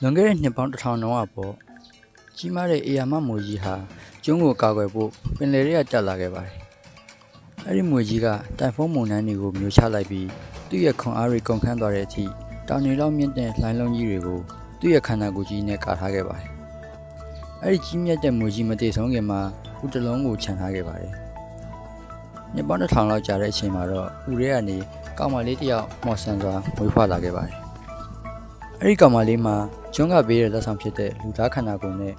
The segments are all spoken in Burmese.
လွန်ခဲ့တဲ့နှစ်ပေါင်းတစ်ထောင်တော့ပေါ့ကြီးမားတဲ့အေယာမမွေကြီးဟာကျွန်းကိုကာကွယ်ဖို့ပင်လယ်တွေကတက်လာခဲ့ပါတယ်။အဲ့ဒီမွေကြီးကတိုင်ဖုန်းမုန်တိုင်းတွေကိုမျိုးချလိုက်ပြီးသူ့ရဲ့ခွန်အားတွေကုန်ခန်းသွားတဲ့အထိတောင်တွေလောက်မြင့်တဲ့လှိုင်းလုံးကြီးတွေကိုသူ့ရဲ့ခန္ဓာကိုယ်ကြီးနဲ့ကာထားခဲ့ပါတယ်။အဲ့ဒီကြီးမြတ်တဲ့မွေကြီးမတည်ဆုံးခင်မှာဦးတစ်လုံးကိုခြံထားခဲ့ပါတယ်။နှစ်ပေါင်းတစ်ထောင်လောက်ကြာတဲ့အချိန်မှာတော့ဦးရဲကနေကောင်မလေးတစ်ယောက်မော်ဆန်စွာမွေးဖွားလာခဲ့ပါတယ်။အဲ့ဒီကောင်မလေးမှာ ကျွန်းကပေးတဲ့လက်ဆောင်ဖြစ်တဲ့လူသားခန္ဓာကိုယ်နဲ့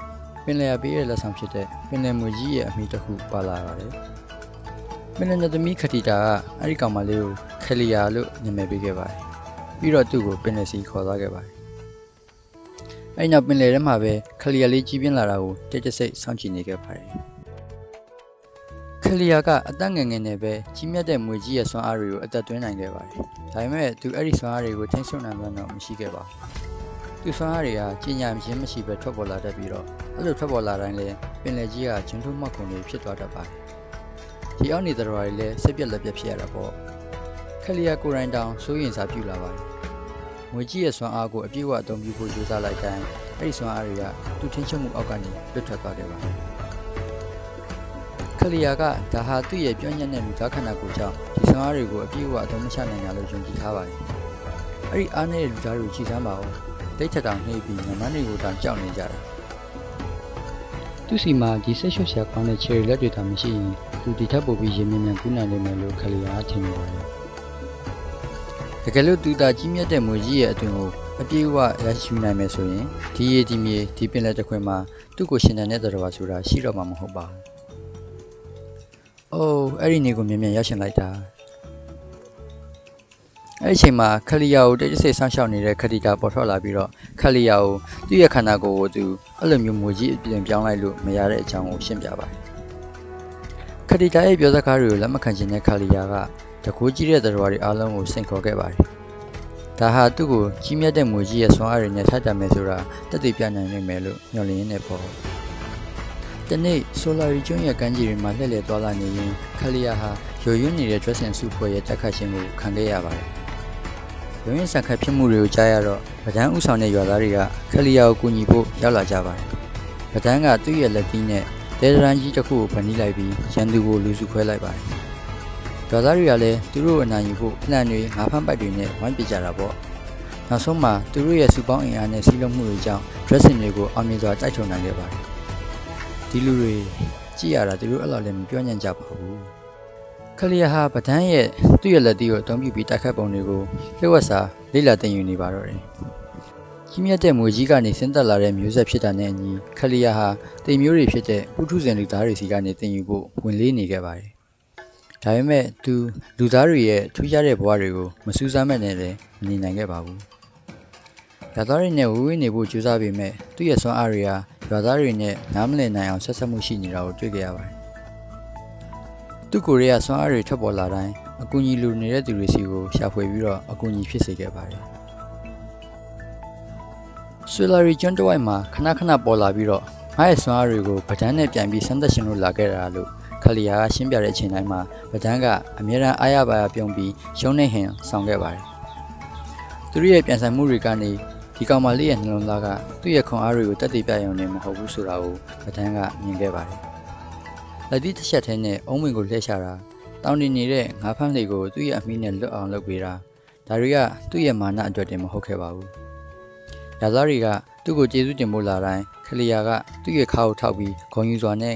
ပင်လယ်ပေးတဲ့လက်ဆောင်ဖြစ်တဲ့ပင်လယ်မွေကြီးရဲ့အမိတစ်ခုပါလာပါတယ်။ပင်လယ်သမီးခတီတာကအဲ့ဒီကောင်မလေးကိုခလီယာလို့နာမည်ပေးခဲ့ပါတယ်။ပြီးတော့သူ့ကိုပင်လယ်စီခေါ်သွားခဲ့ပါတယ်။အဲ့နောက်ပင်လယ်ထဲမှာပဲခလီယာလေးကြီးပြင်းလာတာကိုတိတ်တဆိတ်စောင့်ကြည့်နေခဲ့ပါတယ်။ခလီယာကအသက်ငယ်ငယ်နဲ့ပဲကြီးမြတ်တဲ့မွေကြီးရဲ့ဆွမ်းအားတွေကိုအသက်သွင်းနိုင်ခဲ့ပါတယ်။ဒါပေမဲ့သူအဲ့ဒီဆွမ်းအားတွေကိုထိန်းချုပ်နိုင်မှတော့မရှိခဲ့ပါဘူး။ သူဆွမ်းအားတွေကကြီးညာခြင်းမရှိပဲထွက်ပေါ်လာတတ်ပြီးတော့အဲ့လိုထွက်ပေါ်လာတိုင်းလည်းပင်လယ်ကြီးကဂျင်းထုမှတ်ခုံတွေဖြစ်သွားတတ်ပါတယ်။ဒီအောက်နေတဲ့တော်တွေလည်းစိတ်ပြက်လက်ပြက်ဖြစ်ရတာပေါ့။ခလီယာကိုရိုင်းတောင်စိုးရင်စားပြူလာပါတယ်။မွေကြီးရဲ့ဆွမ်းအားကိုအပြည့်အဝအသုံးပြုဖို့ကြိုးစားလိုက်တိုင်းအဲ့ဒီဆွမ်းအားတွေကသူထင်းချုပ်မှုအောက်ကနေလွတ်ထွက်သွားခဲ့ပါတယ်။ခလီယာကဒါဟာသူ့ရဲ့ပြောညက်တဲ့လူသားခန္ဓာကိုယ်ကြောင့်ဒီဆွမ်းအားတွေကိုအပြည့်အဝအသုံးမချနိုင်တာလို့ယုံကြည်ထားပါတယ်။အဲ့ဒီအားနည်းတဲ့လူသားတွေကိုကြည်စမ်းပါဦး။ တိတ်ထက်တောင်နှိပ်ပြီးငမန်းတွေကိုတောင်ကြောက်နေကြတယ်။သူစီမှာဒီဆက်ရွှတ်ရှာကောင်းတဲ့ခြေရလက်တွေတောင်မရှိရင်သူဒီထက်ပိုပြီးရင်းမြန်းမြန်းကူးနိုင်လိမ့်မယ်လို့ခလီယာကထင်နေပါတယ်။တကယ်လို့သူတာကြီးမြတ်တဲ့မွေကြီးရဲ့အတွင်ကိုအပြည့်အဝရရှိနိုင်မယ်ဆိုရင်ဒီရေဒီမြေဒီပင်လယ်တစ်ခွင်မှာသူ့ကိုရှင်တဲ့တဲ့တော်ဆိုတာရှိတော့မှာမဟုတ်ပါဘူး။အိုးအဲ့ဒီနေကိုမြင်မြန်ရောက်ရှင်လိုက်တာ။ အဲ့ဒီအချိန်မှာခလီယာကိုတိတ်တဆိတ်ဆန်းရှောက်နေတဲ့ခတီတာပေါ်ထွက်လာပြီးတော့ခလီယာကိုသူ့ရဲ့ခန္ဓာကိုယ်ကိုသူအဲ့လိုမျိုးမွေကြီးအပြင်ပြောင်းလိုက်လို့မရတဲ့အကြောင်းကိုရှင်းပြပါတယ်။ခတီတာရဲ့ပြောစကားတွေကိုလက်မခံချင်တဲ့ခလီယာကတကူကြီးတဲ့တော်တွေအားလုံးကိုစိန်ခေါ်ခဲ့ပါတယ်။ဒါဟာသူ့ကိုကြီးမြတ်တဲ့မွေကြီးရဲ့ဆွမ်းအားတွေနဲ့ထပ်တယ်မယ်ဆိုတာတက်တည်ပြနိုင်နိုင်မယ်လို့ညွှန်လင်းနေပေါ့။တနေ့ဆိုလာရီကျွန်းရဲ့ကမ်းခြေတွေမှာလှည့်လည်သွားလာနေရင်ခလီယာဟာရိုရွန်းနေတဲ့ dressing suit ဖွဲ့ရဲ့တက်ခတ်ခြင်းကိုခံခဲ့ရပါတယ်။ ရုံရင်ဆက်ခတ်ဖြစ်မှုတွေကိုကြားရတော့ဗဒန်းဥဆောင်တဲ့ရွာသားတွေကခလီယာကိုကူညီဖို့ရောက်လာကြပါတယ်။ဗဒန်းကသူ့ရဲ့လက်သီးနဲ့တဲဒရန်ကြီးတစ်ခုကိုဗန်နီးလိုက်ပြီးရန်သူကိုလူစုခွဲလိုက်ပါတယ်။ရွာသားတွေကလည်းသူတို့အနိုင်ယူဖို့ plan တွေငါးဖမ်းပိုက်တွေနဲ့ဝိုင်းပစ်ကြတာပေါ့။နောက်ဆုံးမှာသူတို့ရဲ့စုပေါင်းအင်အားနဲ့စီးလုံးမှုတွေကြောင့် dressing တွေကိုအောင်မြင်စွာတိုက်ထုတ်နိုင်ခဲ့ပါတယ်။ဒီလူတွေကြည့်ရတာသူတို့အဲ့လိုလည်းမပြောညံ့ကြပါဘူး။ ခလီယာဟာပဒန်းရဲ့သူ့ရဲ့လက်သီးကိုအသုံးပြုပြီးတိုက်ခတ်ပုံတွေကိုလျှို့ဝှက်စာလေ့လာသင်ယူနေပါတော့တယ်။ကြီးမြတ်တဲ့မွေကြီးကနေဆင်းသက်လာတဲ့မျိုးဆက်ဖြစ်တာနဲ့အညီခလီယာဟာတိမ်မျိုးတွေဖြစ်တဲ့ပုထုဇဉ်လူသားတွေစီကနေသင်ယူဖို့ဝင်လေးနေခဲ့ပါတယ်။ဒါပေမဲ့သူလူသားတွေရဲ့ထူးခြားတဲ့ဘဝတွေကိုမစူးစမ်းမဲ့နဲ့လည်းမနေနိုင်ခဲ့ပါဘူး။ရွာသားတွေနဲ့ဝေးဝေးနေဖို့ကြိုးစားပေမဲ့သူ့ရဲ့ဆွမ်းအားတွေကရွာသားတွေနဲ့နားမလည်နိုင်အောင်ဆက်ဆက်မှုရှိနေတာကိုတွေ့ကြရပါတယ်။ သူ့ကိုယ်ရဲ့ဆွမ်းအားတွေထွက်ပေါ်လာတိုင်းအကူအညီလူနေတဲ့သူတွေစီကိုရှာဖွေပြီးတော့အကူအညီဖြစ်စေခဲ့ပါတယ်။ဆွေလာရီကျွန်းတစ်ဝိုက်မှာခဏခဏပေါ်လာပြီးတော့ငါ့ရဲ့ဆွမ်းအားတွေကိုဗဒန်းနဲ့ပြန်ပြီးဆန်းသက်ရှင်လို့လာခဲ့တာလို့ခလီယာကရှင်းပြတဲ့အချိန်တိုင်းမှာဗဒန်းကအမြဲတမ်းအားရပါရပြုံးပြီးရုံးနေဟင်ဆောင်ခဲ့ပါတယ်။သူတို့ရဲ့ပြန်ဆိုင်မှုတွေကနေဒီကောင်မလေးရဲ့နှလုံးသားကသူ့ရဲ့ခွန်အားတွေကိုတက်တည်ပြရုံနဲ့မဟုတ်ဘူးဆိုတာကိုဗဒန်းကမြင်ခဲ့ပါတယ်။ လက်သီးတစ်ချက်ထဲနဲ့အုံးဝင်ကိုလှည့်ရှာတာတောင်းတနေတဲ့ငါးဖမ်းလေးကိုသူ့ရဲ့အမိနဲ့လွတ်အောင်လုပ်ပေးတာဒါတွေကသူ့ရဲ့မာနအတွက်တင်မဟုတ်ခဲ့ပါဘူး။ရာဇာတွေကသူ့ကိုကျေးဇူးတင်ဖို့လာတိုင်းခလီယာကသူ့ရဲ့ခါကိုထောက်ပြီးဂုံယူစွာနဲ့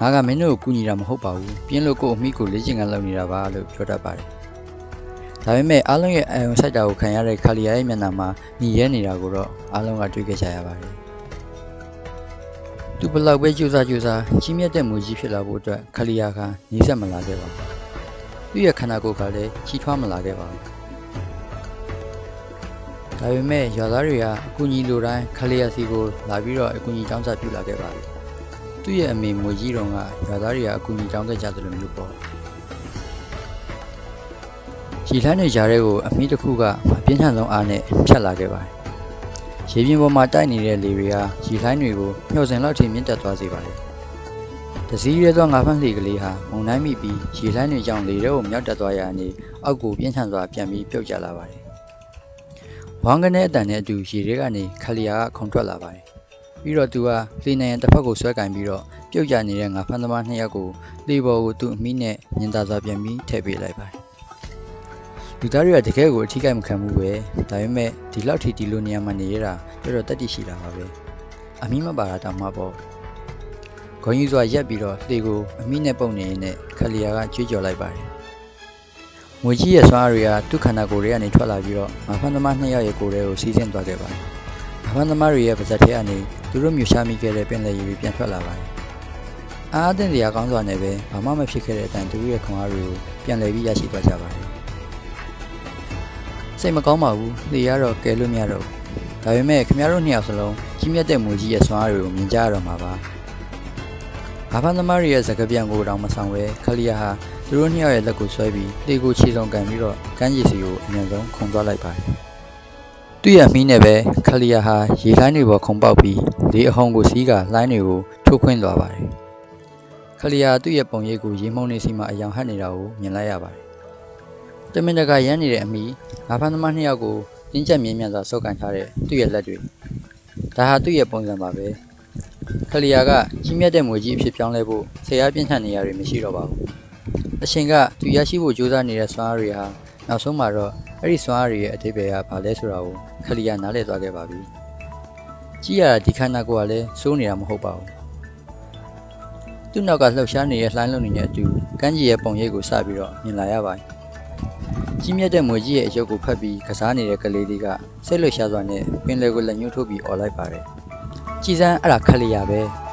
ငါကမင်းတို့ကိုကူညီတာမဟုတ်ပါဘူး။ပြင်းလို့ကိုအမိကိုလေ့ကျင့်ခန်းလုပ်နေတာပါလို့ပြောတတ်ပါတယ်။ဒါပေမဲ့အားလုံးရဲ့အယုံစိုက်တာကိုခံရတဲ့ခလီယာရဲ့မျက်နှာမှာညီရဲနေတာကိုတော့အားလုံးကတွေ့ခဲ့ကြရပါတယ်။ သူဘလောက်ပဲကြိုးစားကြိုးစားကြီးမြတ်တဲ့မူကြီးဖြစ်လာဖို့အတွက်ခလီယာကညီးဆက်မလာခဲ့ပါဘူး။သူ့ရဲ့ခန္ဓာကိုယ်ကလည်းကြီးထွားမလာခဲ့ပါဘူး။ဒါပေမဲ့ရွာသားတွေကအကူအညီလိုတိုင်းခလီယာစီကိုလာပြီးတော့အကူအညီတောင်းစားပြုလာခဲ့ပါပြီ။သူ့ရဲ့အမေမွေကြီးတော်ကရွာသားတွေကအကူအညီတောင်းခဲ့ကြတယ်လို့မျိုးပေါ့။ရီလှမ်းနေကြတဲ့ကိုအမီးတစ်ခုကအပြင်းထန်ဆုံးအားနဲ့ဖြတ်လာခဲ့ပါတယ်။ ရေပြင်ပေါ်မှာတိုက်နေတဲ့လေတွေကရီလှိုင်းတွေကိုမျှော်စင်လောက်ထိမြင့်တက်သွားစေပါတယ်။တစည်းရဲသောငါးဖမ်းလှေကလေးဟာမုန်တိုင်းမိပြီးရေလှိုင်းတွေကြောင့်လေထဲကိုမြောက်တက်သွားရအနေအောက်ကိုပြင်းထန်စွာပြန်ပြီးပြုတ်ကျလာပါတယ်။ဘောင်းကနေအတန်နဲ့အတူရေထဲကနေခလီယာကခုန်ထွက်လာပါတယ်ပြီးတော့သူကလေနံရံတစ်ဖက်ကိုဆွဲကင်ပြီးတော့ပြုတ်ကျနေတဲ့ငါဖမ်းသမားနှစ်ယောက်ကိုလေပေါ်ကိုသူ့အမိနဲ့ညင်သာစွာပြန်ပြီးထည့်ပေးလိုက်ပါတယ် လူသားတွေကတကယ်ကိုအထီးကိမခံဘူးပဲဒါပေမဲ့ဒီလောက်ထိဒီလိုနေရာမှာနေရတာတော်တော်တက်တိရှိတာပါပဲအမိမပါတာတောင်မှပေါ့ခေါင်းကြီးစွာရက်ပြီးတော့လေကိုအမိနဲ့ပုံနေရင်းနဲ့ခလီယာကကြွေးကြော်လိုက်ပါတယ်ငွေကြီးရဲ့စွမ်းအားတွေကသူ့ခန္ဓာကိုယ်တွေကနေထွက်လာပြီးတော့မဖန်သမားနှစ်ယောက်ရဲ့ကိုယ်တွေကိုစီးဆင်းသွားခဲ့ပါတယ်။မဖန်သမားတွေရဲ့ပါဇက်ထဲကနေသူတို့မြူရှာမိခဲ့တဲ့ပင်လယ်ရေတွေပြန်ထွက်လာပါတယ်။အားအသင့်တရားကောင်းစွာနဲ့ပဲဘာမှမဖြစ်ခဲ့တဲ့အတိုင်းသူတို့ရဲ့ခွန်အားတွေကိုပြန်လည်ပြီးရရှိသွားကြပါတယ်။ စိတ်မကောင်းပါဘူး။လေရတော့ကဲလို့မရတော့ဘူး။ဒါပေမဲ့ခင်ဗျားတို့နှစ်ယောက်စလုံးကြီးမြတ်တဲ့ငွေကြီးရဲ့စွမ်းအားတွေကိုမြင်ကြရတော့မှာပါ။ဘာဖန်သမားတွေရဲ့စကားပြန်ကိုတောင်မဆောင်ပဲခလီယာဟာသူတို့နှစ်ယောက်ရဲ့လက်ကိုဆွဲပြီးလေကိုခြေဆောင်ကန်ပြီးတော့ကမ်းခြေစီကိုအမြန်ဆုံးခုန်သွားလိုက်ပါတယ်။သူ့ရဲ့မီးနဲ့ပဲခလီယာဟာရေလိုင်းတွေပေါ်ခုန်ပေါက်ပြီးလေအဟုန်ကိုစီးကလိုင်းတွေကိုထိုးခွင်းသွားပါတယ်။ခလီယာသူ့ရဲ့ပုံရိပ်ကိုရေမှုန်နေစီမှာအယောင်ဟပ်နေတာကိုမြင်လိုက်ရပါတယ်။ တမင်တကာရမ်းနေတဲ့အမီငါးဖမ်းသမားနှစ်ယောက်ကိုတင်းကျပ်မြင်းမြတ်စွာဆုပ်ကန်ထားတဲ့သူ့ရဲ့လက်တွေဒါဟာသူ့ရဲ့ပုံစံပါပဲ။ခလီယာကကြီးမြတ်တဲ့ငွေကြီးအဖြစ်ပြောင်းလဲဖို့ဆရာပြင်းထန်နေရတွေမရှိတော့ပါဘူး။အရှင်ကသူရရှိဖို့ကြိုးစားနေတဲ့စွမ်းအားတွေဟာနောက်ဆုံးမှာတော့အဲ့ဒီစွမ်းအားတွေရဲ့အထိပ္ပယ်ကဘာလဲဆိုတာကိုခလီယာနားလည်သွားခဲ့ပါပြီ။ကြည့်ရတာဒီခန္ဓာကိုယ်ကလည်းစိုးနေတာမဟုတ်ပါဘူး။သူ့နောက်ကလှုပ်ရှားနေတဲ့လှိုင်းလုံးတွေနဲ့အတူကမ်းခြေရဲ့ပုံရိပ်ကိုစပြီးတော့မြင်လာရပါတယ်။ ကြီးမြတ်တဲ့မွေကြီးရဲ့အယုတ်ကိုဖတ်ပြီးကစားနေတဲ့ကလေးလေးကစိတ်လှုပ်ရှားစွာနဲ့ပင်လယ်ကိုလက်ညှိုးထိုးပြီးអော်လိုက်ပါတယ်။ကြည်စမ်းအဲ့ဒါခလီယာပဲ။